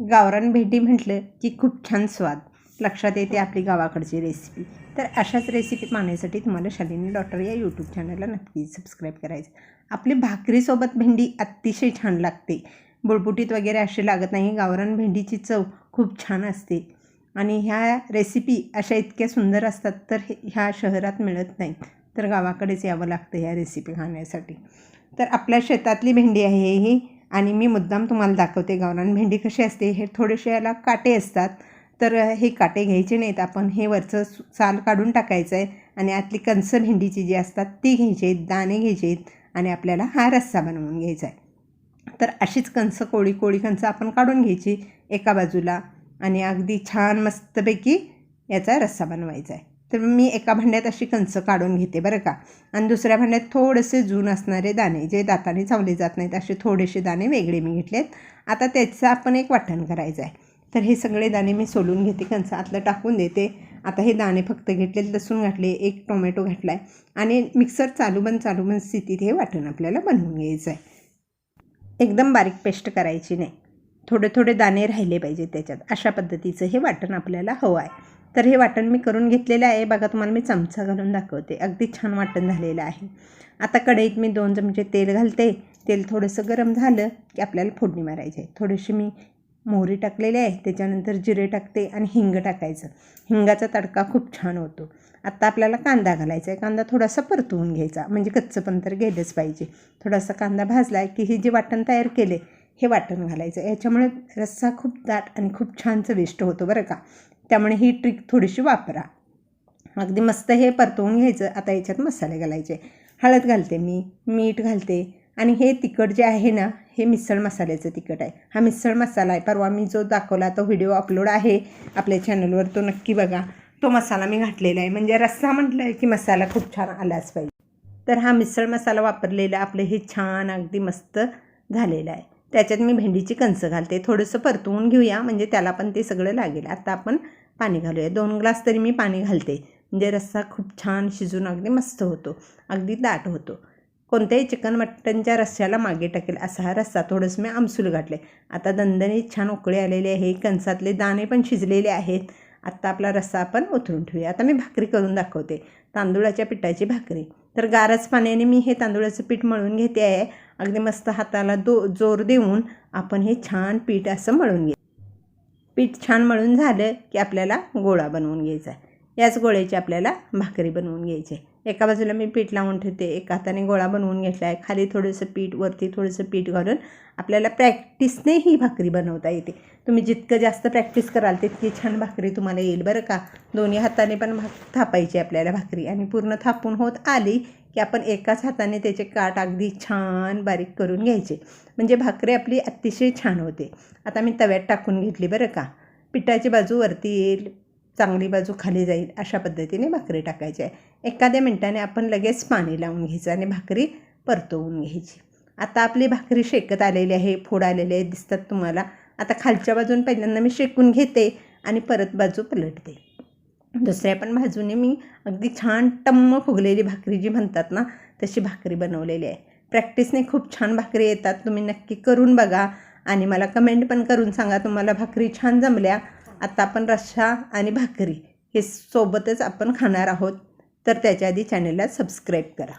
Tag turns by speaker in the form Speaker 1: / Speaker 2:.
Speaker 1: गावरान भेंडी म्हटलं की खूप छान स्वाद. लक्षात येते आपली गावाकडची रेसिपी तर अशाच रेसिपी पाहण्यासाठी तुम्हाला शालिनी डॉक्टर या यूट्यूब चॅनलला नक्की सबस्क्राईब करायचं. आपली भाकरीसोबत भेंडी अतिशय छान लागते. बुडबुटीत वगैरे असे लागत नाही. गावरान भेंडीची चव खूप छान असते. आणि ह्या रेसिपी अशा इतक्या सुंदर असतात तर हे ह्या शहरात मिळत नाहीत तर गावाकडेच यावं लागतं ह्या रेसिपी खाण्यासाठी तर आपल्या शेतातली भेंडी आहे ही. आणि मी मुद्दाम तुम्हाला दाखवते गावरान भेंडी कशी असते हे थोडेसे याला काटे असतात. तर हे काटे घ्यायचे नाहीत. आपण हे वरचं साल काढून टाकायचं आहे. आणि आतली कंस भेंडीची जी असतात ती घ्यायची आहेत दाणे घ्यायचे आहेत. आणि आपल्याला हा रस्सा बनवून घ्यायचा आहे. तर अशीच कंस कोळी कोळी कंस आपण काढून घ्यायची एका बाजूला. आणि अगदी छान मस्तपैकी याचा रस्सा बनवायचा आहे. तर मी एका भांड्यात अशी कंच काढून घेते बरं का. आणि दुसऱ्या भांड्यात थोडेसे जून असणारे दाणे जे दाताने चावले जात नाहीत असे थोडेसे दाणे वेगळे मी घेतलेत. आता त्याचं आपण एक वाटण करायचं आहे. तर हे सगळे दाणे मी सोलून घेते कंस आतलं टाकून देते. आता हे दाणे फक्त घेतले लसूण घातले एक टोमॅटो घातला आहे आणि मिक्सर चालू बंद चालू बंद स्थितीत हे वाटण आपल्याला बनवून घ्यायचं आहे. एकदम बारीक पेस्ट करायची नाही. थोडे थोडे दाणे राहिले पाहिजे त्याच्यात. अशा पद्धतीचं हे वाटण आपल्याला हवं आहे. तर हे वाटण मी करून घेतलेलं आहे. बघा तुम्हाला मी चमचा घालून दाखवते. अगदी छान वाटण झालेलं आहे. आता कढईत मी दोन चमचे तेल घालते. तेल थोडंसं गरम झालं की आपल्याला फोडणी मारायची आहे. थोडीशी मी मोहरी टाकलेली आहे. त्याच्यानंतर जिरे टाकते आणि हिंग टाकायचं. हिंगाचा तडका खूप छान होतो. आत्ता आपल्याला कांदा घालायचा आहे. कांदा थोडासा परतवून घ्यायचा. म्हणजे कच्चं पण तर गेलंच पाहिजे. थोडासा कांदा भाजला आहे की हे जे वाटण तयार केले हे वाटण घालायचं. याच्यामुळे रस्सा खूप दाट आणि खूप छान चविष्ट होतो बरं का. त्यामुळे ही ट्रिक थोडीशी वापरा. अगदी मस्त हे परतवून घ्यायचं. आता याच्यात मसाले घालायचे. हळद घालते मी मीठ घालते आणि हे तिखट जे आहे ना हे मिसळ मसाल्याचं तिखट आहे. हा मिसळ मसाला आहे. परवा मी जो दाखवला तो व्हिडिओ अपलोड आहे आपल्या चॅनलवर तो नक्की बघा. तो मसाला मी घातलेला आहे. म्हणजे रस्सा म्हटलं आहे की मसाला खूप छान आलाच पाहिजे. तर हा मिसळ मसाला वापरलेला आपलं हे छान अगदी मस्त झालेलं आहे. त्याच्यात मी भेंडीची कणसं घालते. थोडंसं परतवून घेऊया म्हणजे त्याला पण ते सगळं लागेल. आता आपण पाणी घालूया. दोन ग्लास तरी मी पाणी घालते. म्हणजे रस्सा खूप छान शिजून अगदी मस्त होतो. अगदी दाट होतो. कोणत्याही चिकन मटनच्या रस्स्याला मागे टाकेल असा हा रस्सा. थोडंसं मी आमसूल घातले आता दणदणे छान उकळे आलेले आहे. कणसातले दाणे पण शिजलेले आहेत. आत्ता आपला रस्सा आपण उतरून ठेवूया. आता मी भाकरी करून दाखवते. तांदुळाच्या पिठाची भाकरी. तर गारच पाण्याने मी हे तांदुळाचं पीठ मळून घेते आहे. अगदी मस्त हाताला दो जोर देऊन आपण हे छान पीठ असं मळून घे. पीठ छान मळून झालं की आपल्याला गोळा बनवून घ्यायचा आहे. याच गोळ्याची आपल्याला भाकरी बनवून घ्यायची आहे. एका बाजूला मी पीठ लावून ठेवते एका हाताने गोळा बनवून घेतला आहे. खाली थोडंसं पीठ वरती थोडंसं पीठ घालून आपल्याला प्रॅक्टिसने ही भाकरी बनवता येते. तुम्ही जितकं जास्त प्रॅक्टिस कराल तितकी छान भाकरी तुम्हाला येईल बरं का? दोन्ही हाताने पण भाक थापायची आपल्याला भाकरी आणि पूर्ण थापून होत आली की आपण एकाच हाताने त्याचे काठ अगदी छान बारीक करून घ्यायचे. म्हणजे भाकरी आपली अतिशय छान होते. आता मी तव्यात टाकून घेतली बरं का. पिठाची बाजू वरती येईल चांगली बाजू खाली जाईल अशा पद्धतीने भाकरी टाकायची आहे. एखाद्या मिनटाने आपण लगेच पाणी लावून घ्यायचं आणि भाकरी परतवून घ्यायची. आता आपली भाकरी शेकत आलेली आहे फोड आलेले आहे दिसतात तुम्हाला. आता खालच्या बाजून पहिल्यांदा मी शेकून घेते आणि परत बाजू पलटते. दुसऱ्या पण बाजूने मी अगदी छान टम्म फुगलेली भाकरी जी म्हणतात ना तशी भाकरी बनवलेली आहे. प्रॅक्टिसने खूप छान भाकरी येतात तुम्ही नक्की करून बघा आणि मला कमेंट पण करून सांगा तुम्हाला भाकरी छान जमल्या. आता आपण रस्सा आणि भाकरी हे सोबतच आपण खाणार आहोत. तर त्याच्या आधी चॅनलला सबस्क्राईब करा.